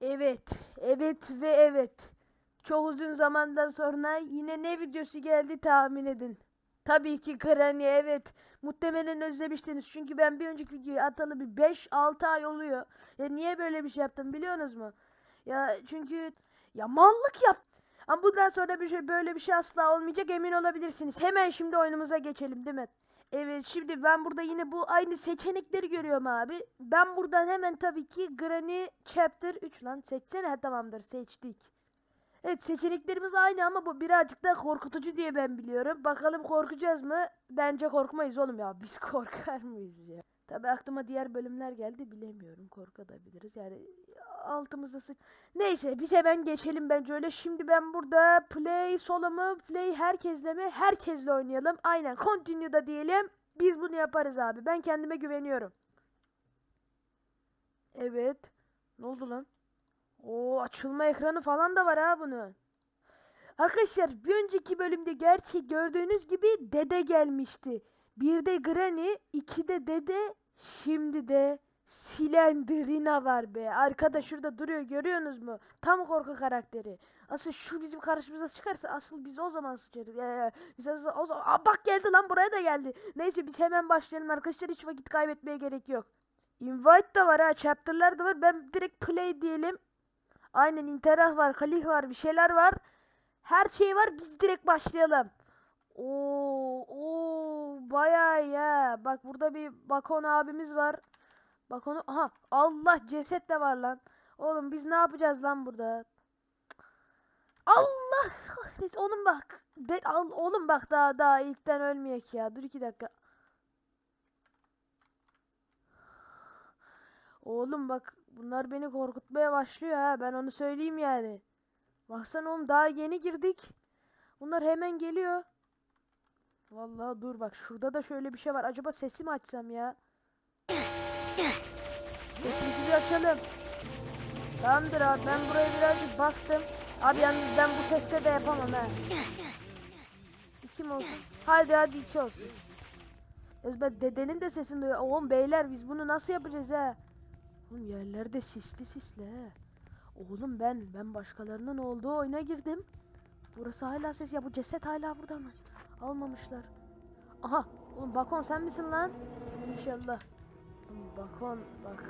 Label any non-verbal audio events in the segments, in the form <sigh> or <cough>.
Evet, evet ve evet. Çok uzun zamandan sonra yine ne videosu geldi tahmin edin. Tabii ki Granny evet. Muhtemelen özlemiştiniz çünkü ben bir önceki videoyu atalı bir 5-6 ay oluyor. Ya niye böyle bir şey yaptım biliyorsunuz mu? Ya çünkü ya mallık yap. Ama bundan sonra bir şey böyle bir şey asla olmayacak emin olabilirsiniz. Hemen şimdi oyunumuza geçelim değil mi? Evet şimdi ben burada yine bu aynı seçenekleri görüyorum abi. Ben buradan hemen tabii ki Granny Chapter 3 lan seçsene ha, tamamdır seçtik. Evet seçeneklerimiz aynı ama bu birazcık daha korkutucu diye ben biliyorum. Bakalım korkacağız mı? Bence korkmayız oğlum ya. <laughs> Biz korkar mıyız ya? Tabii aklıma diğer bölümler geldi bilemiyorum. Korkabiliriz yani altımıza sıç... Neyse biz hemen geçelim bence öyle. Şimdi ben burada play solo mu play herkesle mi? Herkesle oynayalım. Aynen continue da diyelim. Biz bunu yaparız abi. Ben kendime güveniyorum. Evet. Ne oldu lan? Oo açılma ekranı falan da var ha bunun. Arkadaşlar bir önceki bölümde gerçi gördüğünüz gibi dede gelmişti. Bir de Granny, iki de dede, şimdi de Slenderina var be. Arkada şurada duruyor görüyorsunuz mu? Tam korku karakteri. Asıl şu bizim karşımıza çıkarsa asıl biz o zaman sıçarız. Ee, biz asıl o zaman... Aa, bak geldi lan buraya da geldi. Neyse biz hemen başlayalım arkadaşlar hiç vakit kaybetmeye gerek yok. Invite da var ha chapter'lar da var. Ben direkt play diyelim. Aynen interah var, kalih var, bir şeyler var. Her şey var. Biz direkt başlayalım. Oo, oo bayağı ha. Bak burada bir Bakon abimiz var. Bakonu aha Allah ceset de var lan. Oğlum biz ne yapacağız lan burada? Allah kahretsin. Oğlum bak. De, al, oğlum bak daha daha ilkten ölmeyek ya. Dur iki dakika. Oğlum bak bunlar beni korkutmaya başlıyor ha. Ben onu söyleyeyim yani. Baksana oğlum daha yeni girdik. Bunlar hemen geliyor. Vallahi dur bak şurada da şöyle bir şey var. Acaba sesi mi açsam ya? Açalım. Tamamdır abi ben buraya birazcık baktım. Abi yalnız ben bu sesle de yapamam ha. İki mi olsun? Hadi hadi iki olsun. Ben dedenin de sesini duyuyorum. Oğlum beyler biz bunu nasıl yapacağız ha? Oğlum yerlerde sisli sisli he. Oğlum ben ben başkalarının olduğu oyuna girdim. Burası hala ses ya bu ceset hala burada mı? Almamışlar. Aha oğlum Bakon sen misin lan? İnşallah. Bakon bak.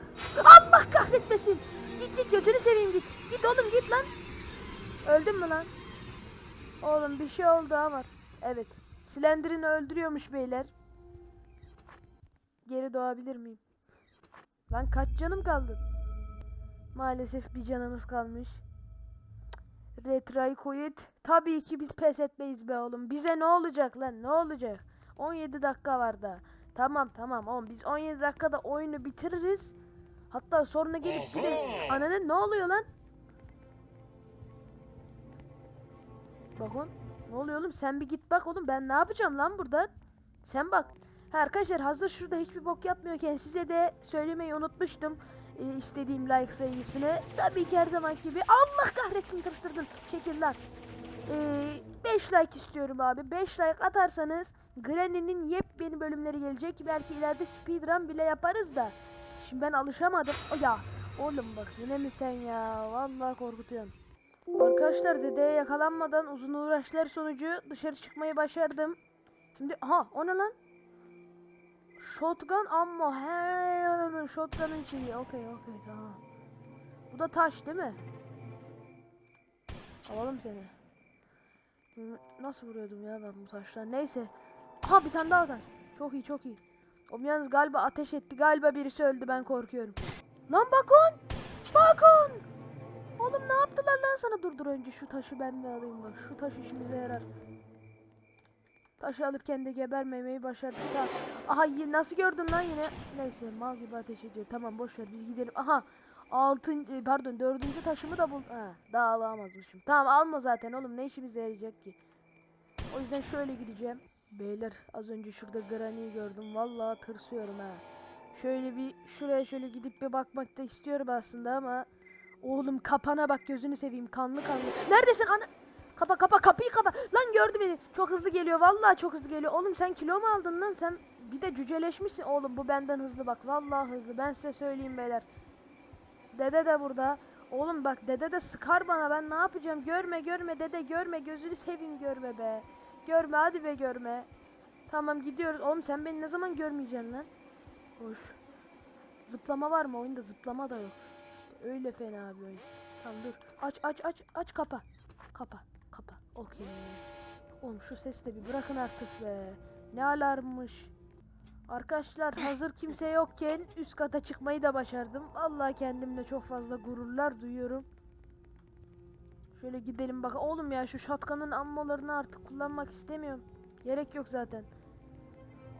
Allah kahretmesin. Git git gözünü seveyim git. Git oğlum git lan. Öldün mü lan? Oğlum bir şey oldu ama. Evet. Slender'ini öldürüyormuş beyler. Geri doğabilir miyim? Lan kaç canım kaldı? Maalesef bir canımız kalmış. Retry quit. Tabii ki biz pes etmeyiz be oğlum. Bize ne olacak lan? Ne olacak? 17 dakika var da. Tamam tamam oğlum biz 17 dakikada oyunu bitiririz. Hatta sonra gelip bir de ananın ne oluyor lan? Bak oğlum. Ne oluyor oğlum? Sen bir git bak oğlum. Ben ne yapacağım lan burada? Sen bak. Ha, arkadaşlar hazır şurada hiçbir bok yapmıyorken size de söylemeyi unutmuştum. Ee, istediğim like sayısını. Tabii ki her zaman gibi. Allah kahretsin tırsırdım. Çekil lan. 5 like istiyorum abi. 5 like atarsanız Granny'nin yepyeni bölümleri gelecek. Belki ileride speedrun bile yaparız da. Şimdi ben alışamadım. O ya oğlum bak yine mi sen ya? Vallahi korkutuyorsun. Arkadaşlar dedeye yakalanmadan uzun uğraşlar sonucu dışarı çıkmayı başardım. Şimdi aha o ne lan? Shotgun ammo. He, shotgun'ın şeyi. Okey okey tamam. Bu da taş değil mi? Alalım seni. Nasıl vuruyordum ya ben bu taşlar? Neyse. Aha bir tane daha taş. Çok iyi çok iyi. O yalnız galiba ateş etti. Galiba birisi öldü ben korkuyorum. Lan bakon! Bakon! Oğlum ne yaptılar lan sana? Dur dur önce şu taşı ben bir alayım bak. Şu taş işimize yarar. Taşı alırken de gebermemeyi başardık ha. Aha nasıl gördün lan yine? Neyse mal gibi ateş ediyor. Tamam boş ver biz gidelim. Aha altıncı pardon dördüncü taşımı da bul. Ha, daha alamazmışım. Tamam alma zaten oğlum ne işimize yarayacak ki? O yüzden şöyle gideceğim. Beyler az önce şurada Granny'yi gördüm. Vallahi tırsıyorum ha. Şöyle bir şuraya şöyle gidip bir bakmak da istiyorum aslında ama Oğlum kapana bak gözünü seveyim kanlı kanlı. Neredesin ana? Kapa kapa kapıyı kapa. Lan gördü beni. Çok hızlı geliyor. Vallahi çok hızlı geliyor. Oğlum sen kilo mu aldın lan? Sen bir de cüceleşmişsin. Oğlum bu benden hızlı bak. Vallahi hızlı. Ben size söyleyeyim beyler. Dede de burada. Oğlum bak dede de sıkar bana ben ne yapacağım? Görme görme dede görme gözünü seveyim görme be. Görme hadi be görme. Tamam gidiyoruz. Oğlum sen beni ne zaman görmeyeceksin lan? Hoş. Zıplama var mı oyunda? Zıplama da yok. Öyle fena bir oyun. Tamam dur. Aç aç aç aç kapa. Kapa kapa. Okey. Oğlum şu sesi de bir bırakın artık be. Ne alarmmış. Arkadaşlar hazır kimse yokken üst kata çıkmayı da başardım. Vallahi kendimle çok fazla gururlar duyuyorum. Şöyle gidelim bak. Oğlum ya şu şatkanın ammolarını artık kullanmak istemiyorum. Gerek yok zaten.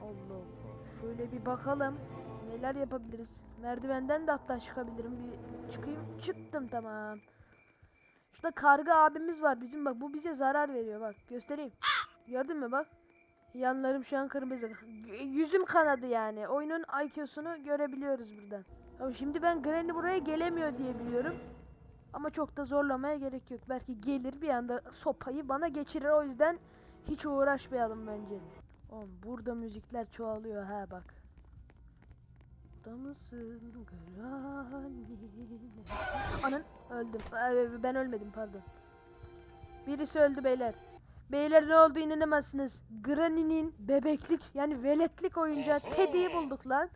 Allah Allah. Şöyle bir bakalım. Neler yapabiliriz? Merdivenden de hatta çıkabilirim. Bir çıkayım. Çıktım tamam. Şurada karga abimiz var bizim bak. Bu bize zarar veriyor bak. Göstereyim. Gördün mü bak. Yanlarım şu an kırmızı. Yüzüm kanadı yani. Oyunun IQ'sunu görebiliyoruz buradan. Ama şimdi ben Granny buraya gelemiyor diye biliyorum. Ama çok da zorlamaya gerek yok. Belki gelir bir anda sopayı bana geçirir. O yüzden hiç uğraşmayalım bence. Oğlum burada müzikler çoğalıyor ha bak. Burada mısın? Anan öldüm. Ben ölmedim pardon. Birisi öldü beyler. Beyler ne oldu inanamazsınız. Granny'nin bebeklik yani veletlik oyuncağı Teddy'yi bulduk lan.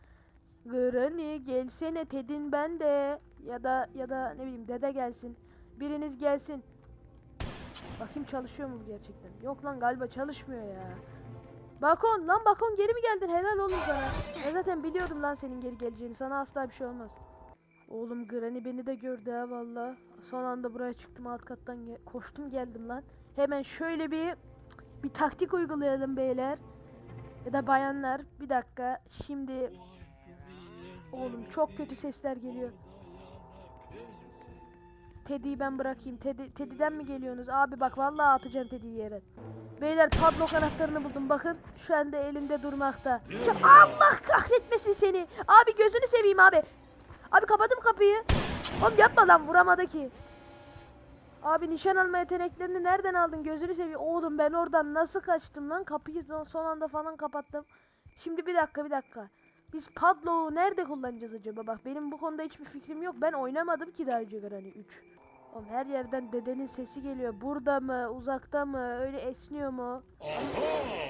Granny gelsene Ted'in ben de. Ya da ya da ne bileyim dede gelsin. Biriniz gelsin. Bakayım çalışıyor mu bu gerçekten? Yok lan galiba çalışmıyor ya. Bakon lan Bakon geri mi geldin? Helal oğlum sana. Ben zaten biliyordum lan senin geri geleceğini. Sana asla bir şey olmaz. Oğlum Granny beni de gördü ha valla. Son anda buraya çıktım alt kattan ge- koştum geldim lan. Hemen şöyle bir bir taktik uygulayalım beyler. Ya da bayanlar. Bir dakika. Şimdi Oğlum çok kötü sesler geliyor. Teddy'yi ben bırakayım. Teddy, Teddy'den mi geliyorsunuz? Abi bak vallahi atacağım Teddy'yi yere. Beyler padlock anahtarını buldum bakın. Şu anda elimde durmakta. Ya Allah kahretmesin seni. Abi gözünü seveyim abi. Abi kapadım kapıyı. Oğlum yapma lan vuramadı ki. Abi nişan alma yeteneklerini nereden aldın gözünü seveyim. Oğlum ben oradan nasıl kaçtım lan kapıyı son, anda falan kapattım. Şimdi bir dakika bir dakika. Biz padlock'u nerede kullanacağız acaba? Bak benim bu konuda hiçbir fikrim yok. Ben oynamadım ki daha önce Granny 3. Oğlum her yerden dedenin sesi geliyor. Burada mı? Uzakta mı? Öyle esniyor mu?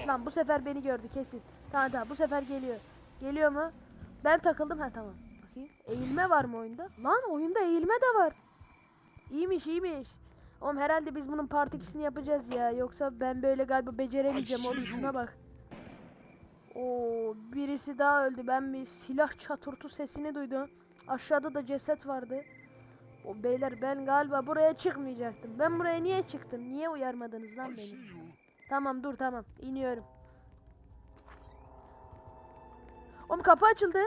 Lan bu sefer beni gördü kesin. Tamam tamam bu sefer geliyor. Geliyor mu? Ben takıldım ha tamam. Bakayım. Eğilme var mı oyunda? Lan oyunda eğilme de var. İyiymiş iyiymiş. Oğlum herhalde biz bunun part 2'sini yapacağız ya. Yoksa ben böyle galiba beceremeyeceğim. Oğlum şuna bak. Oo, birisi daha öldü. Ben bir silah çatırtı sesini duydum. Aşağıda da ceset vardı. O beyler ben galiba buraya çıkmayacaktım. Ben buraya niye çıktım? Niye uyarmadınız lan beni? Tamam dur tamam. iniyorum. Oğlum kapı açıldı.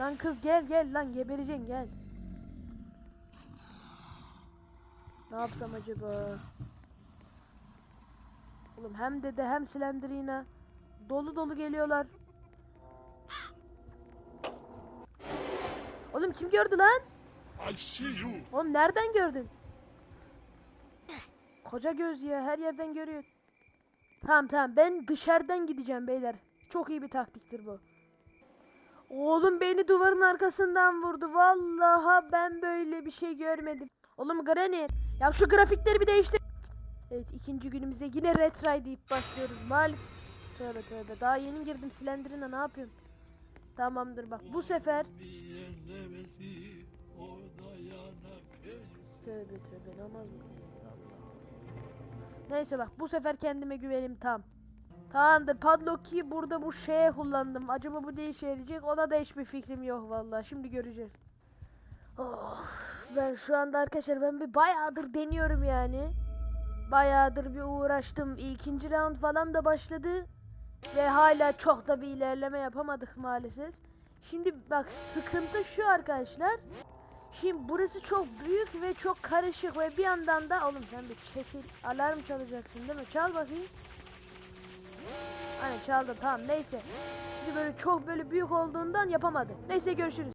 Lan kız gel gel lan gebereceksin gel. Ne yapsam acaba? Oğlum hem dede hem Slenderina dolu dolu geliyorlar. Oğlum kim gördü lan? I see you. Oğlum nereden gördün? Koca göz ya her yerden görüyor. Tamam tamam ben dışarıdan gideceğim beyler. Çok iyi bir taktiktir bu. Oğlum beni duvarın arkasından vurdu. Vallahi ben böyle bir şey görmedim. Oğlum Granny ya şu grafikleri bir değiştir. Evet ikinci günümüze yine retry deyip başlıyoruz. Maalesef. Tövbe tövbe daha yeni girdim Slenderina ne yapıyorsun? Tamamdır bak bu sefer Tövbe tövbe namaz mı? Neyse bak bu sefer kendime güvenim tam. Tamamdır padlock'i burada bu şeye kullandım. Acaba bu ne işe yarayacak? Ona da hiçbir fikrim yok vallahi. Şimdi göreceğiz. Oh, ben şu anda arkadaşlar ben bir bayağıdır deniyorum yani. Bayağıdır bir uğraştım. İkinci round falan da başladı. Ve hala çok da bir ilerleme yapamadık maalesef. Şimdi bak sıkıntı şu arkadaşlar. Şimdi burası çok büyük ve çok karışık ve bir yandan da oğlum sen bir çekil alarm çalacaksın değil mi? Çal bakayım. Hani çaldım tamam neyse. Şimdi böyle çok böyle büyük olduğundan yapamadım. Neyse görüşürüz.